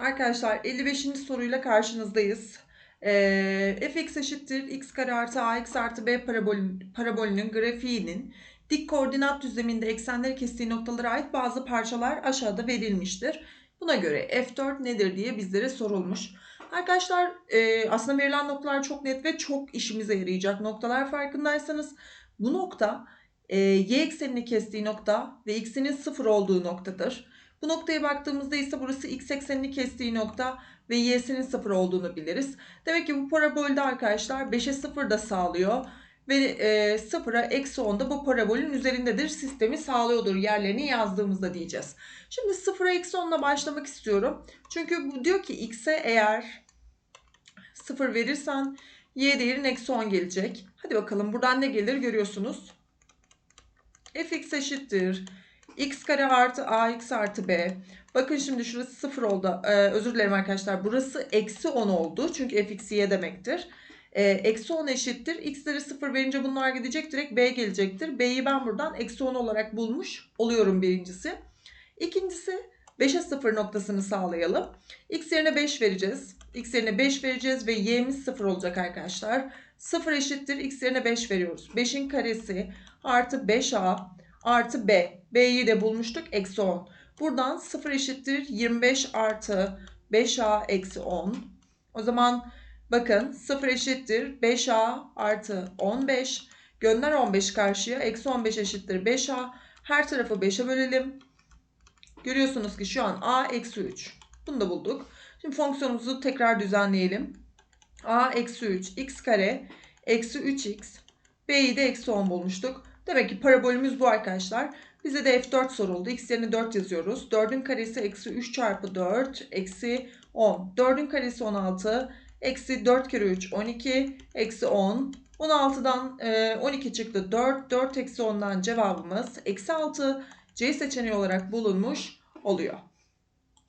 Arkadaşlar 55. soruyla karşınızdayız. Ee, fx eşittir x kare artı ax artı b parabolün, parabolünün grafiğinin dik koordinat düzleminde eksenleri kestiği noktalara ait bazı parçalar aşağıda verilmiştir. Buna göre f4 nedir diye bizlere sorulmuş. Arkadaşlar e, aslında verilen noktalar çok net ve çok işimize yarayacak noktalar farkındaysanız bu nokta e, y eksenini kestiği nokta ve x'inin sıfır olduğu noktadır. Bu noktaya baktığımızda ise burası x eksenini kestiği nokta ve y'sinin 0 olduğunu biliriz. Demek ki bu parabolde arkadaşlar 5'e 0 da sağlıyor. Ve e, 0'a eksi 10 da bu parabolün üzerindedir. Sistemi sağlıyordur yerlerini yazdığımızda diyeceğiz. Şimdi 0'a eksi 10 ile başlamak istiyorum. Çünkü bu diyor ki x'e eğer 0 verirsen y değerin eksi 10 gelecek. Hadi bakalım buradan ne gelir görüyorsunuz. fx eşittir x kare artı ax artı b. Bakın şimdi şurası 0 oldu. Ee, özür dilerim arkadaşlar. Burası eksi 10 oldu. Çünkü fx y demektir. Ee, eksi 10 eşittir. x'leri 0 verince bunlar gidecek. Direkt b gelecektir. b'yi ben buradan eksi 10 olarak bulmuş oluyorum birincisi. İkincisi 5'e 0 noktasını sağlayalım. x yerine 5 vereceğiz. x yerine 5 vereceğiz ve y'miz 0 olacak arkadaşlar. 0 eşittir. x yerine 5 veriyoruz. 5'in karesi artı 5a artı b. B'yi de bulmuştuk. Eksi 10. Buradan 0 eşittir 25 artı 5a eksi 10. O zaman bakın 0 eşittir 5a artı 15. Gönder 15 karşıya. Eksi 15 eşittir 5a. Her tarafı 5'e bölelim. Görüyorsunuz ki şu an a eksi 3. Bunu da bulduk. Şimdi fonksiyonumuzu tekrar düzenleyelim. a eksi 3 x kare eksi 3x. b'yi de eksi 10 bulmuştuk. Demek ki parabolümüz bu arkadaşlar. Bize de F4 soruldu. X yerine 4 yazıyoruz. 4'ün karesi eksi 3 çarpı 4 eksi 10. 4'ün karesi 16. Eksi 4 kere 3 12. Eksi 10. 16'dan 12 çıktı 4. 4 eksi 10'dan cevabımız eksi 6. C seçeneği olarak bulunmuş oluyor.